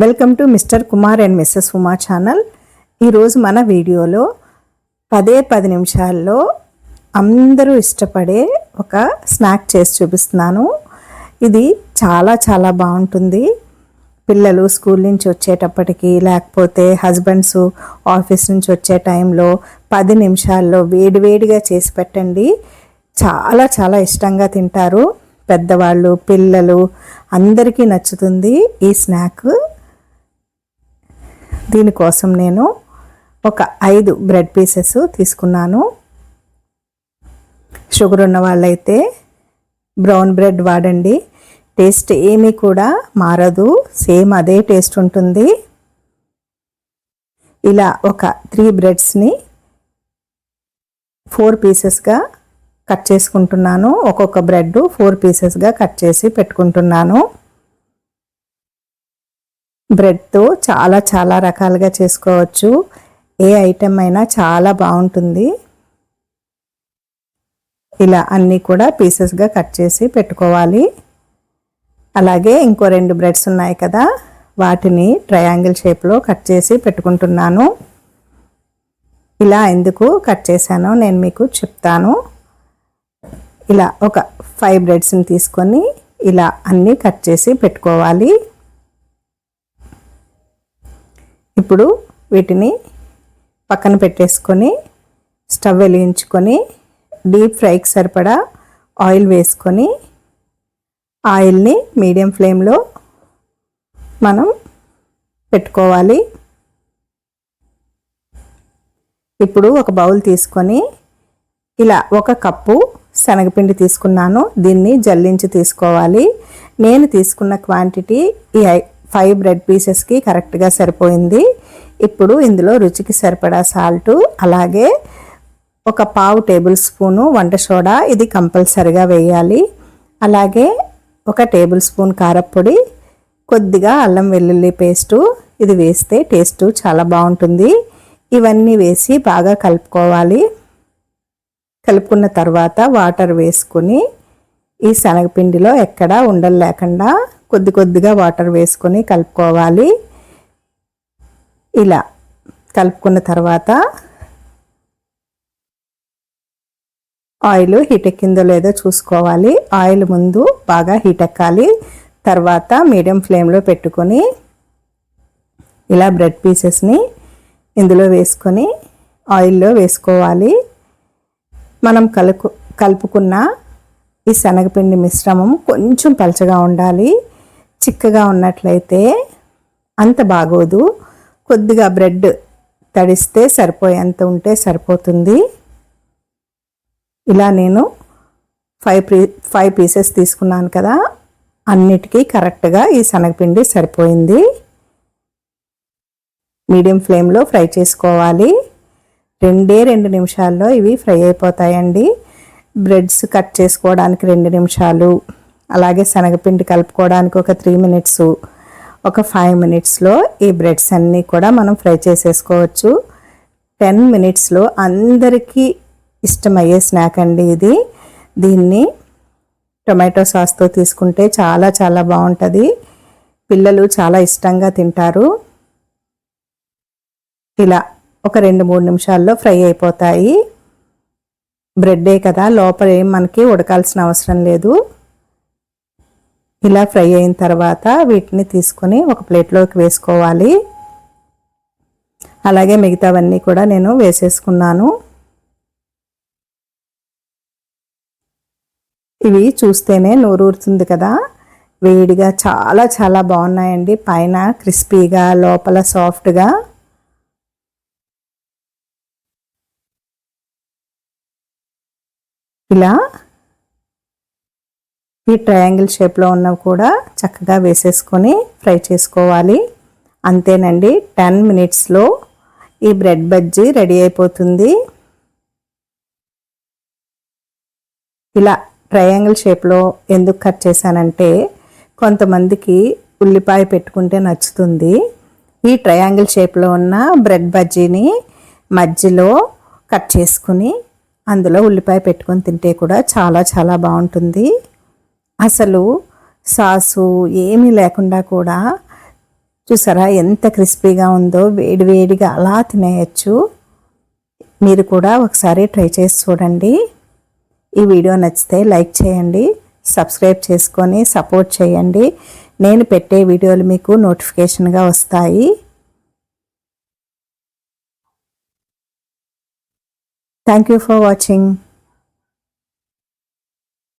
Welcome to mister Kumar and missus Uma channel. ఈరోజు మన వీడియోలో పదే పది నిమిషాల్లో అందరూ ఇష్టపడే ఒక స్నాక్ చేసి చూపిస్తున్నాను. ఇది చాలా చాలా బాగుంటుంది. పిల్లలు స్కూల్ నుంచి వచ్చేటప్పటికి లేకపోతే హస్బెండ్స్ ఆఫీస్ నుంచి వచ్చే టైంలో పది నిమిషాల్లో వేడివేడిగా చేసి పెట్టండి. చాలా చాలా ఇష్టంగా తింటారు. పెద్దవాళ్ళు పిల్లలు అందరికీ నచ్చుతుంది ఈ స్నాక్. దీనికోసం నేను ఒక ఐదు బ్రెడ్ పీసెస్ తీసుకున్నాను. షుగర్ ఉన్న వాళ్ళైతే బ్రౌన్ బ్రెడ్ వాడండి. టేస్ట్ ఏమీ కూడా మారదు. సేమ్ అదే టేస్ట్ ఉంటుంది. ఇలా ఒక త్రీ బ్రెడ్స్ని ఫోర్ పీసెస్గా కట్ చేసుకుంటున్నాను. ఒక్కొక్క బ్రెడ్ ఫోర్ పీసెస్గా కట్ చేసి పెట్టుకుంటున్నాను. బ్రెడ్తో చాలా చాలా రకాలుగా చేసుకోవచ్చు. ఏ ఐటెం అయినా చాలా బాగుంటుంది. ఇలా అన్నీ కూడా పీసెస్గా కట్ చేసి పెట్టుకోవాలి. అలాగే ఇంకో రెండు బ్రెడ్స్ ఉన్నాయి కదా వాటిని ట్రయాంగిల్ షేప్లో కట్ చేసి పెట్టుకుంటున్నాను. ఇలా ఎందుకు కట్ చేశానో నేను మీకు చెప్తాను. ఇలా ఒక ఫైవ్ బ్రెడ్స్ని తీసుకొని ఇలా అన్నీ కట్ చేసి పెట్టుకోవాలి. ఇప్పుడు వీటిని పక్కన పెట్టేసుకొని స్టవ్ వెలిగించుకొని డీప్ ఫ్రైకి సరిపడా ఆయిల్ వేసుకొని ఆయిల్ని మీడియం ఫ్లేమ్లో మనం పెట్టుకోవాలి. ఇప్పుడు ఒక బౌల్ తీసుకొని ఇలా ఒక కప్పు శనగపిండి తీసుకున్నాను. దీన్ని జల్లించి తీసుకోవాలి. నేను తీసుకున్న క్వాంటిటీ ఈ ఫైవ్ బ్రెడ్ పీసెస్కి కరెక్ట్గా సరిపోయింది. ఇప్పుడు ఇందులో రుచికి సరిపడా సాల్టు అలాగే ఒక పావు టేబుల్ స్పూను వంట సోడా ఇది కంపల్సరిగా వేయాలి. అలాగే ఒక టేబుల్ స్పూన్ కారప్పొడి కొద్దిగా అల్లం వెల్లుల్లి పేస్టు ఇది వేస్తే టేస్ట్ చాలా బాగుంటుంది. ఇవన్నీ వేసి బాగా కలుపుకోవాలి. కలుపుకున్న తర్వాత వాటర్ వేసుకుని ఈ శనగపిండిలో ఎక్కడా ఉండలు లేకుండా కొద్ది కొద్దిగా వాటర్ వేసుకొని కలుపుకోవాలి. ఇలా కలుపుకున్న తర్వాత ఆయిల్ హీట్ ఎక్కిందో లేదో చూసుకోవాలి. ఆయిల్ ముందు బాగా హీట్ ఎక్కాలి. తర్వాత మీడియం ఫ్లేమ్లో పెట్టుకొని ఇలా బ్రెడ్ పీసెస్ని ఇందులో వేసుకొని ఆయిల్లో వేసుకోవాలి. మనం కలుపు కలుపుకున్న ఈ శనగపిండి మిశ్రమం కొంచెం పలచగా ఉండాలి. చిక్కగా ఉన్నట్లయితే అంత బాగోదు. కొద్దిగా బ్రెడ్ తడిస్తే సరిపోయేంత ఉంటే సరిపోతుంది. ఇలా నేను ఫైవ్ పీ ఫైవ్ పీసెస్ తీసుకున్నాను కదా అన్నిటికీ కరెక్ట్గా ఈ శనగపిండి సరిపోయింది. మీడియం ఫ్లేమ్లో ఫ్రై చేసుకోవాలి. రెండే రెండు నిమిషాల్లో ఇవి ఫ్రై అయిపోతాయండి. బ్రెడ్స్ కట్ చేసుకోవడానికి రెండు నిమిషాలు. అలాగే శనగపిండి కలుపుకోవడానికి ఒక త్రీ మినిట్స్ ఒక ఫైవ్ మినిట్స్లో ఈ బ్రెడ్స్ అన్నీ కూడా మనం ఫ్రై చేసేసుకోవచ్చు. టెన్ మినిట్స్లో అందరికీ ఇష్టమయ్యే స్నాక్ అండి ఇది. దీన్ని టొమాటో సాస్తో తీసుకుంటే చాలా చాలా బాగుంటుంది. పిల్లలు చాలా ఇష్టంగా తింటారు. ఇలా ఒక రెండు మూడు నిమిషాల్లో ఫ్రై అయిపోతాయి. బ్రెడ్డే కదా లోపల ఏం మనకి ఉడకాల్సిన అవసరం లేదు. ఇలా ఫ్రై అయిన తర్వాత వీటిని తీసుకొని ఒక ప్లేట్లోకి వేసుకోవాలి. అలాగే మిగతావన్నీ కూడా నేను వేసేసుకున్నాను. ఇవి చూస్తేనే నోరూరుతుంది కదా. వేడిగా చాలా చాలా బాగున్నాయండి. పైన క్రిస్పీగా లోపల సాఫ్ట్గా. ఇలా ఈ ట్రయాంగిల్ షేప్లో ఉన్నవి కూడా చక్కగా వేసేసుకొని ఫ్రై చేసుకోవాలి. అంతేనండి టెన్ మినిట్స్లో ఈ బ్రెడ్ బజ్జీ రెడీ అయిపోతుంది. ఇలా ట్రయాంగిల్ షేప్లో ఎందుకు కట్ చేశానంటే కొంతమందికి ఉల్లిపాయ పెట్టుకుంటే నచ్చుతుంది. ఈ ట్రయాంగిల్ షేప్లో ఉన్న బ్రెడ్ బజ్జీని మధ్యలో కట్ చేసుకుని అందులో ఉల్లిపాయ పెట్టుకొని తింటే కూడా చాలా చాలా బాగుంటుంది. అసలు సాసు ఏమీ లేకుండా కూడా చూసారా ఎంత క్రిస్పీగా ఉందో వేడివేడిగా అలా తినేయచ్చు. మీరు కూడా ఒకసారి ట్రై చేసి చూడండి. ఈ వీడియో నచ్చితే లైక్ చేయండి సబ్స్క్రైబ్ చేసుకొని సపోర్ట్ చేయండి. నేను పెట్టే వీడియోలు మీకు నోటిఫికేషన్గా వస్తాయి. Thank you for watching.